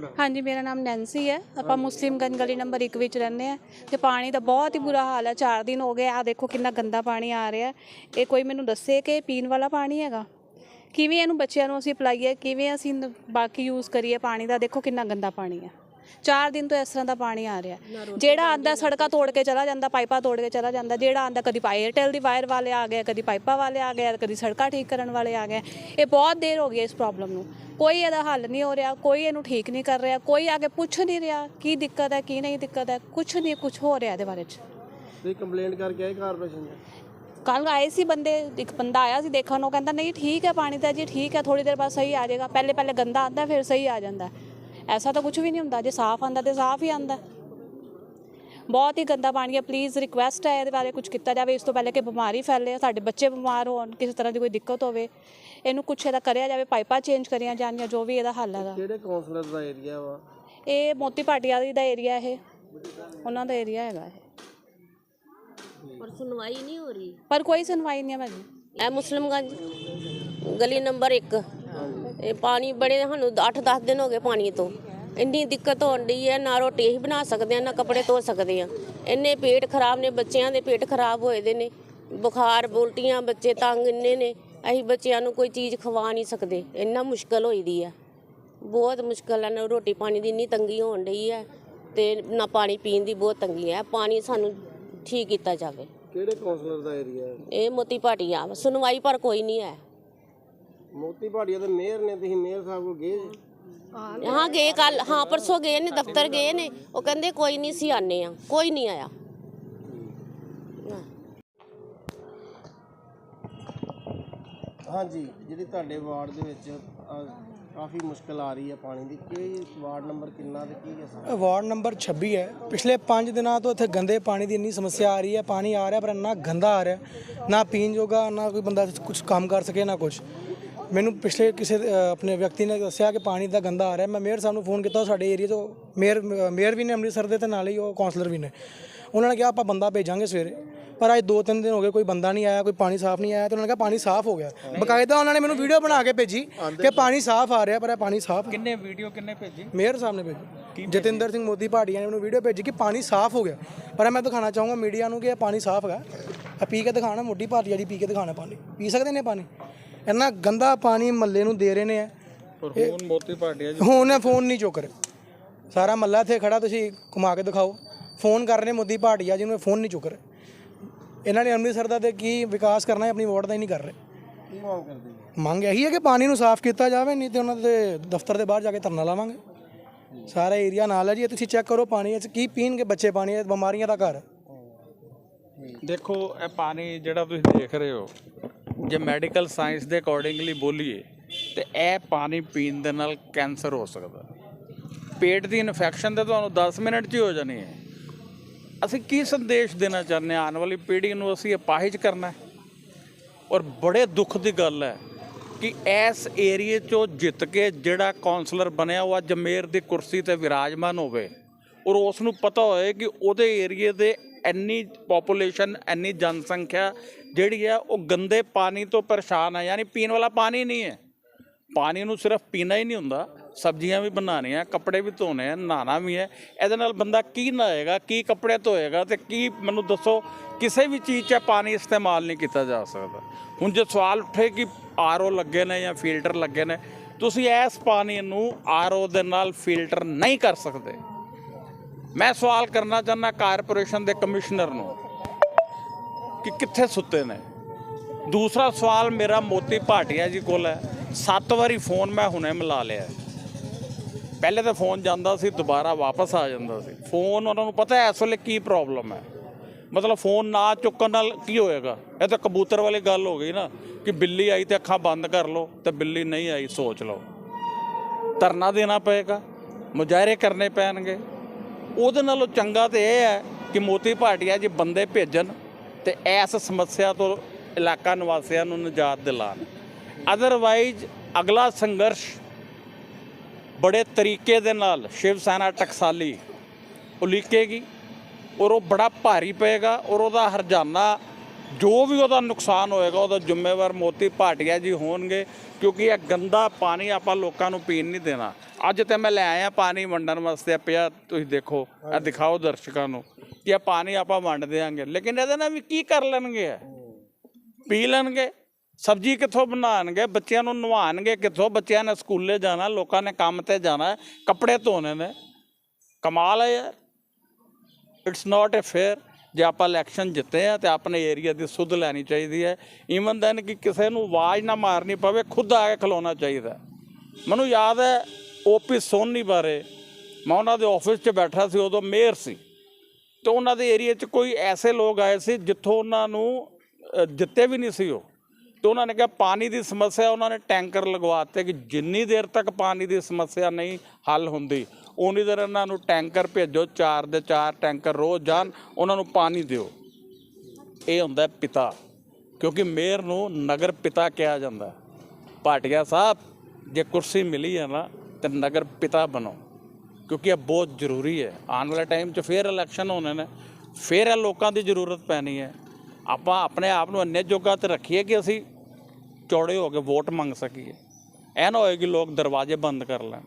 ਤੁਹਾਡਾ ਹਾਂਜੀ ਮੇਰਾ ਨਾਮ ਨੈਂਸੀ ਹੈ। ਆਪਾਂ ਮੁਸਲਿਮ ਗੰਜ ਗਲੀ ਨੰਬਰ 1 ਵਿੱਚ ਰਹਿੰਦੇ ਆ ਤੇ ਪਾਣੀ ਦਾ ਬਹੁਤ ਹੀ ਬੁਰਾ ਹਾਲ ਹੈ। 4 ਦਿਨ ਹੋ ਗਏ ਆ ਦੇਖੋ ਕਿੰਨਾ ਗੰਦਾ ਪਾਣੀ ਆ ਰਿਹਾ ਇਹ ਕੋਈ ਮੈਨੂੰ ਦੱਸੇ ਕਿ ਪੀਣ ਵਾਲਾ ਪਾਣੀ ਹੈਗਾ? ਕਿਵੇਂ ਇਹਨੂੰ ਬੱਚਿਆਂ ਨੂੰ ਅਸੀਂ ਪਿਲਾਈਏ ਕਿਵੇਂ ਅਸੀਂ ਨ- ਬਾਕੀ ਯੂਜ਼ ਕਰੀਏ ਪਾਣੀ ਦਾ? ਦੇਖੋ ਕਿੰਨਾ ਗੰਦਾ ਪਾਣੀ ਹੈ। 4 ਦਿਨ ਤੋਂ ਇਸ ਤਰ੍ਹਾਂ ਦਾ ਪਾਣੀ ਆ ਰਿਹਾ ਜਿਹੜਾ ਆਂਦਾ ਸੜਕਾਂ ਤੋੜ ਕੇ ਚਲਾ ਜਾਂਦਾ ਪਾਈਪਾਂ ਤੋੜ ਕੇ ਚਲਾ ਜਾਂਦਾ ਜਿਹੜਾ ਆਂਦਾ ਕਦੀ ਏਅਰਟੈਲ ਦੀ ਵਾਇਰ ਵਾਲੇ ਆ ਗਏ ਕਦੀ ਪਾਈਪਾਂ ਵਾਲੇ ਆ ਗਏ ਕਦੀ ਸੜਕਾਂ ਠੀਕ ਕਰਨ ਵਾਲੇ ਆ ਗਏ। ਇਹ ਬਹੁਤ ਦੇਰ ਹੋ ਗਈ ਇਸ ਪ੍ਰੋਬਲਮ ਨੂੰ। ਕੋਈ ਇਹਦਾ ਹੱਲ ਨਹੀਂ ਹੋ ਰਿਹਾ ਕੋਈ ਇਹਨੂੰ ਠੀਕ ਨਹੀਂ ਕਰ ਰਿਹਾ ਕੋਈ ਆ ਕੇ ਪੁੱਛ ਨਹੀਂ ਰਿਹਾ ਕੀ ਦਿੱਕਤ ਹੈ ਕੀ ਨਹੀਂ ਦਿੱਕਤ ਹੈ ਕੁਝ ਨਹੀਂ ਕੁਝ ਹੋ ਰਿਹਾ ਇਹਦੇ ਬਾਰੇ ਚ। ਤੁਸੀਂ ਕੰਪਲੇਂਟ ਕਰਕੇ ਆਏ ਕਾਰਪੋਰੇਸ਼ਨ 'ਚ? ਕੱਲ ਆਏ ਸੀ ਬੰਦੇ ਇੱਕ ਬੰਦਾ ਆਇਆ ਸੀ ਦੇਖਣ ਨੂੰ ਕਹਿੰਦਾ ਨਹੀਂ ਠੀਕ ਹੈ ਪਾਣੀ ਤਾਂ ਜੀ ਠੀਕ ਹੈ ਥੋੜੀ ਦੇਰ ਬਾਅਦ ਸਹੀ ਆ ਜਾਏਗਾ। ਪਹਿਲੇ ਪਹਿਲੇ ਗੰਦਾ ਆਂਦਾ ਫਿਰ ਸਹੀ ਆ ਜਾਂਦਾ। ਐਸਾ ਤਾਂ ਕੁਝ ਵੀ ਨਹੀਂ ਹੁੰਦਾ ਜੇ ਸਾਫ਼ ਆਂਦਾ ਤੇ ਸਾਫ਼ ਹੀ ਆਂਦਾ ਬਹੁਤ ਹੀ ਗੰਦਾ ਪਾਣੀ ਹੈ। ਪਲੀਜ਼ ਰਿਕੁਐਸਟ ਹੈ ਇਹਦੇ ਬਾਰੇ ਕੁਝ ਕੀਤਾ ਜਾਵੇ। ਇਸ ਤੋਂ ਪਹਿਲੇ ਕਿ ਬਿਮਾਰੀ ਫੈਲੇ ਸਾਡੇ ਬੱਚੇ ਬਿਮਾਰ ਹੋਣ ਕਿਸੇ ਤਰ੍ਹਾਂ ਦੀ ਕੋਈ ਦਿੱਕਤ ਹੋਵੇ ਇਹਨੂੰ ਕੁਛ ਇਹਦਾ ਕਰਿਆ ਜਾਵੇ ਪਾਈਪਾਂ ਚੇਂਜ ਕਰੀਆਂ ਜਾਣ ਜਾਂ ਜੋ ਵੀ ਇਹਦਾ ਹੱਲ ਹੈਗਾ। ਕਿਹੜੇ ਕਾਉਂਸਲਰ ਦਾ ਏਰੀਆ ਵਾ? ਇਹ ਮੋਤੀ ਭਾਟੀਆ ਦਾ ਏਰੀਆ ਇਹ। ਉਹਨਾਂ ਦਾ ਏਰੀਆ ਹੈਗਾ ਇਹ। ਪਰ ਸੁਣਵਾਈ ਨਹੀਂ ਹੋ ਰਹੀ। ਪਰ ਕੋਈ ਸੁਣਵਾਈ ਨਹੀਂ ਹੈ ਭਾਜੀ। ਇਹ ਮੁਸਲਮਗੰਜ ਗਲੀ ਨੰਬਰ 1 ਇਹ ਪਾਣੀ ਬੜੇ ਸਾਨੂੰ 8-10 ਦਿਨ ਹੋ ਗਏ ਪਾਣੀ ਤੋਂ। ਇੰਨੀ ਦਿੱਕਤ ਹੋਣ ਡਈ ਹੈ ਨਾ ਰੋਟੀ ਹੀ ਬਣਾ ਸਕਦੇ ਆ ਨਾ ਕੱਪੜੇ ਧੋ ਸਕਦੇ ਆ ਇੰਨੇ ਪੇਟ ਖਰਾਬ ਨੇ ਬੱਚਿਆਂ ਦੇ ਪੇਟ ਖਰਾਬ ਹੋਏ ਦੇ ਨੇ। ਬੁਖਾਰ ਉਲਟੀਆਂ ਬੱਚੇ ਤੰਗ ਇੰਨੇ ਨੇ ਅਸੀਂ ਬੱਚਿਆਂ ਨੂੰ ਕੋਈ ਚੀਜ਼ ਖਵਾ ਨਹੀਂ ਸਕਦੇ। ਇੰਨਾ ਮੁਸ਼ਕਲ ਹੋਈ ਦੀ ਹੈ। ਬਹੁਤ ਮੁਸ਼ਕਲ ਹੈ ਨਾ ਰੋਟੀ ਪਾਣੀ ਦੀ ਇੰਨੀ ਤੰਗੀ ਹੋਣ ਡਈ ਹੈ ਤੇ ਨਾ ਪਾਣੀ ਪੀਣ ਦੀ ਬਹੁਤ ਤੰਗੀ ਹੈ। ਪਾਣੀ ਸਾਨੂੰ ਠੀਕ ਕੀਤਾ ਜਾਵੇ। ਕਿਹੜੇ ਕਾਉਂਸਲਰ ਦਾ ਏਰੀਆ ਹੈ? ਇਹ ਮੋਤੀ ਭਾਟੀਆ ਸੁਣਵਾਈ ਪਰ ਕੋਈ ਨਹੀਂ ਹੈ। ਮੋਤੀ ਭਾਟੀਆ ਦੇ ਮੇਅਰ ਨੇ ਤੁਸੀਂ ਮੇਅਰ ਸਾਹਿਬ ਕੋਲ ਗਏ? ਜੀ? ਹਾਂ ਗਏ ਕੱਲ ਹਾਂ ਪਰਸੋਂ ਗਏ ਨੇ ਦਫ਼ਤਰ ਗਏ ਨੇ। ਉਹ ਕਹਿੰਦੇ ਕੋਈ ਨਹੀਂ ਸੀ ਆਨੇ ਆ ਕੋਈ ਨਹੀਂ ਆਇਆ। ਹਾਂ। ਹਾਂਜੀ ਜਿਹੜੀ ਤੁਹਾਡੇ ਵਾਰਡ ਦੇ ਵਿੱਚ ਅਹ, ਕਾਫੀ ਮੁਸ਼ਕਲ ਆ ਰਹੀ ਹੈ ਪਾਣੀ ਦੀ। ਕੀ ਵਾਰਡ ਨੰਬਰ ਕਿੰਨਾ ਤੇ ਕੀ ਹੈ? ਸਾਰਾ ਵਾਰਡ ਨੰਬਰ 26 ਹੈ। ਪਿਛਲੇ 5 ਦਿਨਾਂ ਤੋਂ ਇੱਥੇ ਗੰਦੇ ਪਾਣੀ ਦੀ ਇੰਨੀ ਸਮੱਸਿਆ ਆ ਰਹੀ ਹੈ। ਪਾਣੀ ਆ ਰਿਹਾ ਪਰ ਇੰਨਾ ਗੰਦਾ ਆ ਰਿਹਾ। ਨਾ ਪੀਣ ਜੋਗਾ ਨਾ ਕੋਈ ਬੰਦਾ ਕੁਝ ਕੰਮ ਕਰ ਸਕੇ ਨਾ ਕੁਝ ਮੈਨੂੰ ਪਿਛਲੇ ਕਿਸੇ ਅ, ਆਪਣੇ ਵਿਅਕਤੀ ਨੇ ਦੱਸਿਆ ਕਿ ਪਾਣੀ ਦਾ ਗੰਦਾ ਆ ਰਿਹਾ। ਮੈਂ ਮੇਅਰ ਸਾਹਿਬ ਨੂੰ ਫੋਨ ਕੀਤਾ ਉਹ ਸਾਡੇ ਏਰੀਆ ਤੋਂ ਮੇਅਰ ਮੇਅਰ ਵੀ ਨੇ ਅੰਮ੍ਰਿਤਸਰ ਦੇ ਤੇ ਨਾਲ ਹੀ ਉਹ ਕਾਉਂਸਲਰ ਵੀ ਨੇ। ਉਹਨਾਂ ਨੇ ਕਿਹਾ ਆਪਾਂ ਬੰਦਾ ਭੇਜਾਂਗੇ ਸਵੇਰੇ। ਪਰ ਅੱਜ ਦੋ ਤਿੰਨ ਦਿਨ ਹੋ ਗਏ ਕੋਈ ਬੰਦਾ ਨਹੀਂ ਆਇਆ ਕੋਈ ਪਾਣੀ ਸਾਫ਼ ਨਹੀਂ ਆਇਆ ਤੇ ਉਹਨਾਂ ਨੇ ਕਿਹਾ ਪਾਣੀ ਸਾਫ਼ ਹੋ ਗਿਆ। ਬਕਾਇਦਾ ਉਹਨਾਂ ਨੇ ਮੈਨੂੰ ਵੀਡੀਓ ਬਣਾ ਕੇ ਭੇਜੀ ਕਿ ਪਾਣੀ ਸਾਫ਼ ਆ ਰਿਹਾ ਪਰ ਇਹ ਪਾਣੀ ਸਾਫ਼ ਕਿੰਨੇ ਵੀਡੀਓ ਕਿੰਨੇ ਭੇਜੀ? ਮੇਅਰ ਸਾਹਿਬ ਨੇ ਭੇਜੀ। ਜਤਿੰਦਰ ਸਿੰਘ ਮੋਦੀ ਭਾਟੀਆ ਨੇ ਮੈਨੂੰ ਵੀਡੀਓ ਭੇਜੀ ਕਿ ਪਾਣੀ ਸਾਫ਼ ਹੋ ਗਿਆ। ਪਰ ਮੈਂ ਦਿਖਾਣਾ ਚਾਹੂੰਗਾ ਮੀਡੀਆ ਨੂੰ ਕਿ ਇਹ ਪਾਣੀ ਸਾਫ਼ ਹੈਗਾ। ਆ ਪੀ ਕੇ ਦਿਖਾਣਾ ਮੋਦੀ ਭਾਟੀਆ ਜੀ ਪੀ ਕੇ ਦਿਖਾਣਾ ਪਾਣੀ। ਪੀ ਸਕਦੇ ਨੇ ਪਾਣੀ? ਇੰਨਾ ਗੰਦਾ ਪਾਣੀ ਮੱਲੇ ਨੂੰ ਦੇ ਰਹੇ ਨੇ ਪਰ ਹੁਣ ਮੋਤੀ ਭਾਟੀਆ ਜੀ। ਹੁਣ ਇਹ ਫੋਨ ਨਹੀਂ ਚੁੱਕ ਰਹੇ। ਸਾਰਾ ਮੱਲਾ ਇੱਥੇ ਖੜਾ ਤੁਸੀਂ ਘੁਮਾ ਕੇ ਦਿਖਾਓ। ਫੋਨ ਕਰ ਰਹੇ ਮੋਦੀ ਭਾਟੀਆ ਜੀ ਨੂੰ ਇਹ ਫੋਨ ਨਹੀਂ ਚੁੱਕ ਰਹੇ। ਇਹਨਾਂ ਨੇ ਅੰਮ੍ਰਿਤਸਰ ਦਾ ਤੇ ਕੀ ਵਿਕਾਸ ਕਰਨਾ ਹੈ ਆਪਣੀ ਵਾਰਡ ਦਾ ਹੀ ਨਹੀਂ ਕਰ ਰਹੇ। ਮੰਗ ਇਹੀ ਹੈ ਕਿ ਪਾਣੀ ਨੂੰ ਸਾਫ਼ ਕੀਤਾ ਜਾਵੇ ਨਹੀਂ ਤੇ ਉਹਨਾਂ ਦੇ ਦਫ਼ਤਰ ਦੇ ਬਾਹਰ ਜਾ ਕੇ ਧਰਨਾ ਲਾਵਾਂਗੇ। ਸਾਰਾ ਏਰੀਆ ਨਾਲ ਹੈ ਜੀ ਤੁਸੀਂ ਚੈੱਕ ਕਰੋ ਪਾਣੀ ਵਿੱਚ ਕੀ ਪੀਣਗੇ ਬੱਚੇ ਪਾਣੀ ਇਹ ਬਿਮਾਰੀਆਂ ਦਾ ਘਰ। ਦੇਖੋ ਇਹ ਪਾਣੀ ਜਿਹੜਾ ਤੁਸੀਂ ਦੇਖ ਰਹੇ ਹੋ ਜੇ ਮੈਡੀਕਲ ਸਾਇੰਸ ਦੇ ਅਕੋਰਡਿੰਗਲੀ ਬੋਲੀਏ, ਤੇ ਇਹ ਪਾਣੀ ਪੀਣ ਦੇ ਨਾਲ ਕੈਂਸਰ ਹੋ ਸਕਦਾ। ਪੇਟ ਦੀ ਇਨਫੈਕਸ਼ਨ ਤੇ ਤੁਹਾਨੂੰ 10 ਮਿੰਟ 'ਚ ਹੀ ਹੋ ਜਾਣੀ ਹੈ। ਅਸੀਂ ਕੀ ਸੰਦੇਸ਼ ਦੇਣਾ ਚਾਹੁੰਦੇ ਹਾਂ? ਆਉਣ ਵਾਲੀ ਪੀੜ੍ਹੀ ਨੂੰ ਅਸੀਂ ਅਪਾਹਿਜ ਕਰਨਾ ਔਰ ਬੜੇ ਦੁੱਖ ਦੀ ਗੱਲ ਹੈ ਕਿ ਇਸ ਏਰੀਏ 'ਚੋਂ ਜਿੱਤ ਕੇ ਜਿਹੜਾ ਕਾਉਂਸਲਰ ਬਣਿਆ, ਉਹ ਅੱਜ ਮੇਅਰ ਦੀ ਕੁਰਸੀ ਤੇ ਵਿਰਾਜਮਾਨ ਹੋਵੇ। ਔਰ ਉਸ ਨੂੰ ਪਤਾ ਹੋਏ ਕਿ ਉਹਦੇ ਏਰੀਏ ਦੇ ਇੰਨੀ ਪੋਪੂਲੇਸ਼ਨ ਇੰਨੀ ਜਨਸੰਖਿਆ ਜਿਹੜੀ ਹੈ, ਉਹ ਗੰਦੇ ਪਾਣੀ ਤੋਂ ਪਰੇਸ਼ਾਨ ਹੈ। ਯਾਨੀ ਪੀਣ ਵਾਲਾ ਪਾਣੀ ਨਹੀਂ ਹੈ। ਪਾਣੀ ਨੂੰ ਸਿਰਫ ਪੀਣਾ ਹੀ ਨਹੀਂ ਹੁੰਦਾ। ਸਬਜ਼ੀਆਂ ਵੀ ਬਣਾਉਣੀਆਂ, ਕੱਪੜੇ ਵੀ ਧੋਣੇ ਆ, ਨਹਾਉਣਾ ਵੀ ਹੈ। ਇਹਦੇ ਨਾਲ ਬੰਦਾ ਕੀ ਨਹਾਏਗਾ, ਕੀ ਕੱਪੜੇ ਧੋਏਗਾ ਤੇ ਕੀ, ਮੈਨੂੰ ਦੱਸੋ, ਕਿਸੇ ਵੀ ਚੀਜ਼ 'ਚ ਪਾਣੀ ਇਸਤੇਮਾਲ ਨਹੀਂ ਕੀਤਾ ਜਾ ਸਕਦਾ। ਹੁਣ ਜੇ ਸਵਾਲ ਉੱਠੇ ਕਿ ਆਰਓ ਲੱਗੇ ਨੇ ਜਾਂ ਫਿਲਟਰ ਲੱਗੇ ਨੇ, ਤੁਸੀਂ ਇਸ ਪਾਣੀ ਨੂੰ ਆਰਓ ਦੇ ਨਾਲ ਫਿਲਟਰ ਨਹੀਂ ਕਰ ਸਕਦੇ। ਮੈਂ ਸਵਾਲ ਕਰਨਾ ਚਾਹੁੰਦਾ ਕਾਰਪੋਰੇਸ਼ਨ ਦੇ ਕਮਿਸ਼ਨਰ ਨੂੰ ਕਿ ਕਿੱਥੇ ਸੁੱਤੇ ਨੇ? ਦੂਸਰਾ ਸਵਾਲ ਮੇਰਾ ਮੋਤੀ ਭਾਟੀਆ ਜੀ ਕੋਲ ਹੈ। ਸੱਤ ਵਾਰੀ ਫੋਨ ਮੈਂ ਹੁਣੇ ਮਿਲਾ ਲਿਆ। ਪਹਿਲੇ ਤਾਂ ਫੋਨ ਜਾਂਦਾ ਸੀ, ਦੁਬਾਰਾ ਵਾਪਸ ਆ ਜਾਂਦਾ ਸੀ। ਫੋਨ ਉਹਨਾਂ ਨੂੰ ਪਤਾ ਇਸ ਵੇਲੇ ਕੀ ਪ੍ਰੋਬਲਮ ਹੈ? ਮਤਲਬ ਫੋਨ ਨਾ ਚੁੱਕਣ ਨਾਲ ਕੀ ਹੋਏਗਾ? ਇਹ ਤਾਂ ਕਬੂਤਰ ਵਾਲੀ ਗੱਲ ਹੋ ਗਈ ਨਾ, ਕਿ ਬਿੱਲੀ ਆਈ ਤੇ ਅੱਖਾਂ ਬੰਦ ਕਰ ਲਓ ਤੇ ਬਿੱਲੀ ਨਹੀਂ ਆਈ ਸੋਚ ਲਓ। ਧਰਨਾ ਦੇਣਾ ਪਏਗਾ, ਮੁਜ਼ਾਹਰੇ ਕਰਨੇ ਪੈਣਗੇ। ਉਹਦੇ ਨਾਲੋਂ ਚੰਗਾ ਤੇ ਇਹ ਹੈ ਕਿ ਮੋਤੀ ਭਾਟੀਆ ਜੀ ਬੰਦੇ ਭੇਜਣ ਤੇ ਇਸ ਸਮੱਸਿਆ ਤੋਂ ਇਲਾਕਾ ਨਿਵਾਸੀਆਂ ਨੂੰ ਨਿਜਾਤ ਦਿਲਾਣ। ਅਦਰਵਾਈਜ਼ ਅਗਲਾ ਸੰਘਰਸ਼ ਬੜੇ ਤਰੀਕੇ ਦੇ ਨਾਲ ਸ਼ਿਵ ਸੈਨਾ ਟਕਸਾਲੀ ਉਲੀਕੇਗੀ ਔਰ ਉਹ ਬੜਾ ਭਾਰੀ ਪਏਗਾ ਔਰ ਉਹਦਾ ਹਰਜਾਨਾ ਜੋ ਵੀ ਉਹਦਾ ਨੁਕਸਾਨ ਹੋਏਗਾ, ਉਹਦਾ ਜ਼ਿੰਮੇਵਾਰ ਮੋਤੀ ਭਾਟੀਆ ਜੀ ਹੋਣਗੇ ਕਿਉਂਕਿ ਇਹ ਗੰਦਾ ਪਾਣੀ ਆਪਾਂ ਲੋਕਾਂ ਨੂੰ ਪੀਣ ਨਹੀਂ ਦੇਣਾ। ਅੱਜ ਤੇ ਮੈਂ ਲੈ ਆਇਆ ਪਾਣੀ ਵੰਡਣ ਵਾਸਤੇ ਪਿਆ ਤੁਸੀਂ ਦੇਖੋ ਇਹ ਦਿਖਾਓ ਦਰਸ਼ਕਾਂ ਨੂੰ ਕਿ ਇਹ ਪਾਣੀ ਆਪਾਂ ਵੰਡ ਦੇਾਂਗੇ ਲੇਕਿਨ ਇਹਦੇ ਨਾਲ ਵੀ ਕੀ ਕਰ ਲੈਣਗੇ? ਪੀ ਲੈਣਗੇ ਸਬਜ਼ੀ ਕਿੱਥੋਂ ਬਣਾਉਣਗੇ ਬੱਚਿਆਂ ਨੂੰ ਨਵਾਉਣਗੇ ਕਿੱਥੋਂ? ਬੱਚਿਆਂ ਨੇ ਸਕੂਲੇ ਜਾਣਾ ਲੋਕਾਂ ਨੇ ਕੰਮ ਤੇ ਜਾਣਾ ਕੱਪੜੇ ਧੋਣੇ ਨੇ। ਕਮਾਲ ਹੈ ਯਾਰ। ਇਟਸ ਨਾਟ ਅ ਫੇਅਰ ਜੇ ਆਪਾਂ ਇਲੈਕਸ਼ਨ ਜਿੱਤੇ ਆ ਤੇ ਆਪਣੇ ਏਰੀਆ ਦੀ ਸੁੱਧ ਲੈਣੀ ਚਾਹੀਦੀ ਹੈ। ਈਵਨ ਦੈਨ ਕਿ ਕਿਸੇ ਨੂੰ ਆਵਾਜ਼ ਨਾ ਮਾਰਨੀ ਪਵੇ ਖੁਦ ਆ ਕੇ ਖਲੋਣਾ ਚਾਹੀਦਾ। ਮੈਨੂੰ ਯਾਦ ਹੈ ਓਪੀ ਸੋਨੀ ਬਾਰੇ ਮੈਂ ਉਹਨਾਂ ਦੇ ਆਫਿਸ 'ਚ ਬੈਠਾ ਸੀ, ਉਦੋਂ ਮੇਅਰ ਸੀ। ਤੇ ਉਹਨਾਂ ਦੇ ਏਰੀਆ 'ਚ ਕੋਈ ਐਸੇ ਲੋਕ ਆਏ ਸੀ ਜਿੱਥੋਂ ਉਹਨਾਂ ਨੂੰ ਜਿੱਤੇ ਵੀ ਨਹੀਂ ਸੀ ਉਹ। ਤੇ ਉਹਨਾਂ ਨੇ ਕਿਹਾ ਪਾਣੀ ਦੀ ਸਮੱਸਿਆ, ਉਹਨਾਂ ਨੇ ਟੈਂਕਰ ਲਗਵਾਤੇ ਕਿ ਜਿੰਨੀ ਦੇਰ ਤੱਕ ਪਾਣੀ ਦੀ ਸਮੱਸਿਆ ਨਹੀਂ ਹੱਲ ਹੁੰਦੀ ਉਨੀ ਦੇਰ ਇਹਨਾਂ ਨੂੰ ਟੈਂਕਰ ਭੇਜੋ, ਚਾਰ ਦੇ ਚਾਰ ਟੈਂਕਰ ਰੋਜ਼ ਜਾਣ, ਉਹਨਾਂ ਨੂੰ ਪਾਣੀ ਦਿਓ। ਇਹ ਹੁੰਦਾ ਪਿਤਾ, ਕਿਉਂਕਿ ਮੇਅਰ ਨੂੰ ਨਗਰ ਪਿਤਾ ਕਿਹਾ ਜਾਂਦਾ। ਹੈ। ਭਾਟੀਆ ਸਾਹਿਬ, ਜੇ ਕੁਰਸੀ ਮਿਲੀ ਹੈ ਨਾ ਤੇ ਨਗਰ ਪਿਤਾ ਬਣੋ, ਕਿਉਂਕਿ ਇਹ ਬਹੁਤ ਜ਼ਰੂਰੀ ਹੈ। ਆਉਣ ਵਾਲੇ ਟਾਈਮ 'ਚ ਫੇਰ ਇਲੈਕਸ਼ਨ ਹੋਣੇ ਨੇ, ਫੇਰ ਇਹ ਲੋਕਾਂ ਦੀ ਜ਼ਰੂਰਤ ਪੈਣੀ ਹੈ। ਆਪਾਂ ਆਪਣੇ ਆਪ ਨੂੰ ਇੰਨੇ ਜੋਗਾ ਤੇ ਰੱਖੀਏ ਕਿ ਅਸੀਂ ਚੌੜੇ ਹੋ ਕੇ ਵੋਟ ਮੰਗ ਸਕੀਏ। ਐ ਨਾ ਹੋਏ ਕਿ ਲੋਕ ਦਰਵਾਜ਼ੇ ਬੰਦ ਕਰ ਲੈਣ।